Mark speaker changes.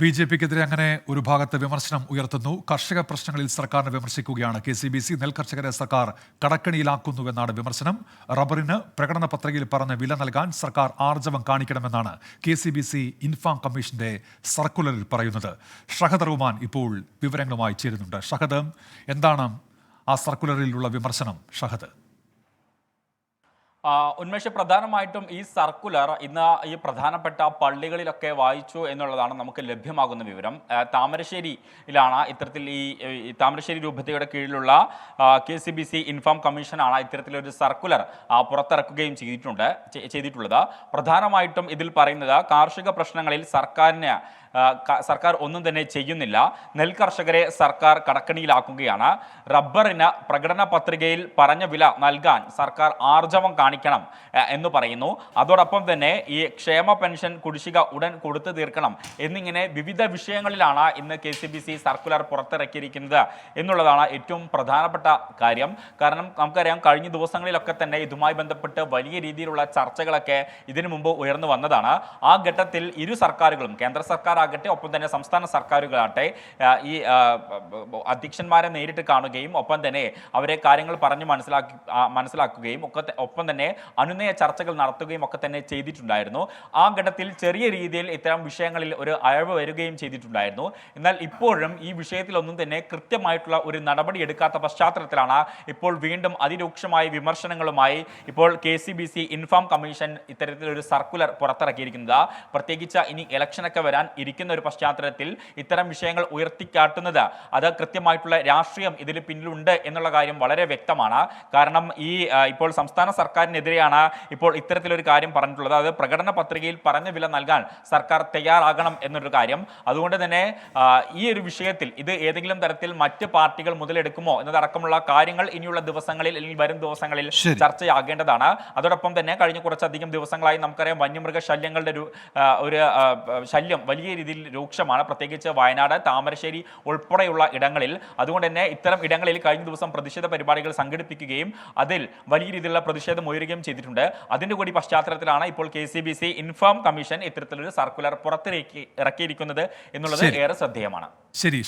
Speaker 1: B J പിക്കെതിരെ അങ്ങനെ ഒരു ഭാഗത്ത് വിമർശനം ഉയർത്തുന്നു. കർഷക പ്രശ്നങ്ങളിൽ സർക്കാരിനെ വിമർശിക്കുകയാണ് കെ സി ബി സി. നെൽകർഷകരെ സർക്കാർ കടക്കണിയിലാക്കുന്നുവെന്നാണ് വിമർശനം. റബ്ബറിന് പ്രകടന പത്രികയിൽ പറഞ്ഞ വില നൽകാൻ സർക്കാർ ആർജവം കാണിക്കണമെന്നാണ് K C B C INFAM കമ്മീഷന്റെ സർക്കുലറിൽ പറയുന്നത്. ഷഹദ് റഹ്മാൻ ഇപ്പോൾ വിവരങ്ങളുമായി ചേരുന്നുണ്ട്. ഷഹദ് എന്താണ് ആ സർക്കുലറിലുള്ള വിമർശനം? ഷഹദ്.
Speaker 2: ഉന്മേഷ് പ്രധാനമായിട്ടും ഈ സർക്കുലർ ഇന്ന് ഈ പ്രധാനപ്പെട്ട പള്ളികളിലൊക്കെ വായിച്ചു എന്നുള്ളതാണ് നമുക്ക് ലഭ്യമാകുന്ന വിവരം. താമരശ്ശേരിയിലാണ് ഇത്തരത്തിൽ ഈ താമരശ്ശേരി രൂപതയുടെ കീഴിലുള്ള K C B C INFAM കമ്മീഷനാണ് ഇത്തരത്തിലൊരു സർക്കുലർ പുറത്തിറക്കുകയും ചെയ്തിട്ടുണ്ട് ചെയ്തിട്ടുള്ളത്. പ്രധാനമായിട്ടും ഇതിൽ പറയുന്നത് കാർഷിക പ്രശ്നങ്ങളിൽ സർക്കാരിന് സർക്കാർ ഒന്നും തന്നെ ചെയ്യുന്നില്ല. നെൽകർഷകരെ സർക്കാർ കടക്കണിയിലാക്കുകയാണ്. റബ്ബറിന് പ്രകടന പത്രികയിൽ പറഞ്ഞ വില നൽകാൻ സർക്കാർ ആർജവം കാണിക്കണം എന്ന് പറയുന്നു. അതോടൊപ്പം തന്നെ ഈ ക്ഷേമ പെൻഷൻ കുടിശ്ശിക ഉടൻ കൊടുത്തു തീർക്കണം എന്നിങ്ങനെ വിവിധ വിഷയങ്ങളിലാണ് ഇന്ന് K C B C circular പുറത്തിറക്കിയിരിക്കുന്നത് എന്നുള്ളതാണ് ഏറ്റവും പ്രധാനപ്പെട്ട കാര്യം. കാരണം നമുക്കറിയാം കഴിഞ്ഞ ദിവസങ്ങളിലൊക്കെ തന്നെ ഇതുമായി ബന്ധപ്പെട്ട് വലിയ രീതിയിലുള്ള ചർച്ചകളൊക്കെ ഇതിനു മുമ്പ് ഉയർന്നു വന്നതാണ്. ആ ഘട്ടത്തിൽ ഇരു സർക്കാരുകളും കേന്ദ്ര സർക്കാർ ആകട്ടെ ഒപ്പം തന്നെ സംസ്ഥാന സർക്കാരുകളാകട്ടെ ഈ അധ്യക്ഷന്മാരെ നേരിട്ട് കാണുകയും ഒപ്പം തന്നെ അവരെ കാര്യങ്ങൾ പറഞ്ഞ് മനസ്സിലാക്കി മനസ്സിലാക്കുകയും ഒക്കെ ഒപ്പം തന്നെ അനുനയ ചർച്ചകൾ നടത്തുകയും ഒക്കെ തന്നെ ചെയ്തിട്ടുണ്ടായിരുന്നു. ആ ഘട്ടത്തിൽ ചെറിയ രീതിയിൽ ഇത്തരം വിഷയങ്ങളിൽ ഒരു അയവ് വരികയും ചെയ്തിട്ടുണ്ടായിരുന്നു. എന്നാൽ ഇപ്പോഴും ഈ വിഷയത്തിലൊന്നും തന്നെ കൃത്യമായിട്ടുള്ള ഒരു നടപടി എടുക്കാത്ത പശ്ചാത്തലത്തിലാണ് ഇപ്പോൾ വീണ്ടും അതിരൂക്ഷമായ വിമർശനങ്ങളുമായി ഇപ്പോൾ K C B C INFAM commission ഇത്തരത്തിലൊരു സർക്കുലർ പുറത്തിറക്കിയിരിക്കുന്നത്. പ്രത്യേകിച്ച് ഇനി ഇലക്ഷനൊക്കെ വരാൻ ഇരിക്കുന്ന ഒരു പശ്ചാത്തലത്തിൽ ഇത്തരം വിഷയങ്ങൾ ഉയർത്തിക്കാട്ടുന്നത്. അത് കൃത്യമായിട്ടുള്ള രാഷ്ട്രീയം ഇതിൽ പിന്നിലുണ്ട് എന്നുള്ള കാര്യം വളരെ വ്യക്തമാണ്. കാരണം ഈ ഇപ്പോൾ സംസ്ഥാന സർക്കാരിനെതിരെയാണ് ഇപ്പോൾ ഇത്തരത്തിലൊരു കാര്യം പറഞ്ഞിട്ടുള്ളത്. അത് പ്രകടന പത്രികയിൽ പറഞ്ഞ വില നൽകാൻ സർക്കാർ തയ്യാറാകണം എന്നൊരു കാര്യം. അതുകൊണ്ട് തന്നെ ഈ ഒരു വിഷയത്തിൽ ഇത് ഏതെങ്കിലും തരത്തിൽ മറ്റ് പാർട്ടികൾ മുതലെടുക്കുമോ എന്നതടക്കമുള്ള കാര്യങ്ങൾ ഇനിയുള്ള ദിവസങ്ങളിൽ അല്ലെങ്കിൽ വരും ദിവസങ്ങളിൽ ചർച്ചയാകേണ്ടതാണ്. അതോടൊപ്പം തന്നെ കഴിഞ്ഞ കുറച്ചധികം ദിവസങ്ങളായി നമുക്കറിയാം വന്യമൃഗ ശല്യങ്ങളുടെ ഒരു ഒരു ശല്യം വലിയ രീതിയിൽ രൂക്ഷമാണ്. പ്രത്യേകിച്ച് വയനാട് താമരശ്ശേരി ഉൾപ്പെടെയുള്ള ഇടങ്ങളിൽ. അതുകൊണ്ട് തന്നെ ഇത്തരം ഇടങ്ങളിൽ കഴിഞ്ഞ ദിവസം പ്രതിഷേധ പരിപാടികൾ സംഘടിപ്പിക്കുകയും അതിൽ വലിയ രീതിയിലുള്ള പ്രതിഷേധം ഉയരുകയും ചെയ്തിട്ടുണ്ട്. അതിന്റെ കൂടി പശ്ചാത്തലത്തിലാണ് ഇപ്പോൾ K C B C INFAM commission ഇത്തരത്തിലൊരു സർക്കുലർ പുറത്തിറക്കി ഇറക്കിയിരിക്കുന്നത് എന്നുള്ളത് ഏറെ ശ്രദ്ധേയമാണ്.
Speaker 1: ശരി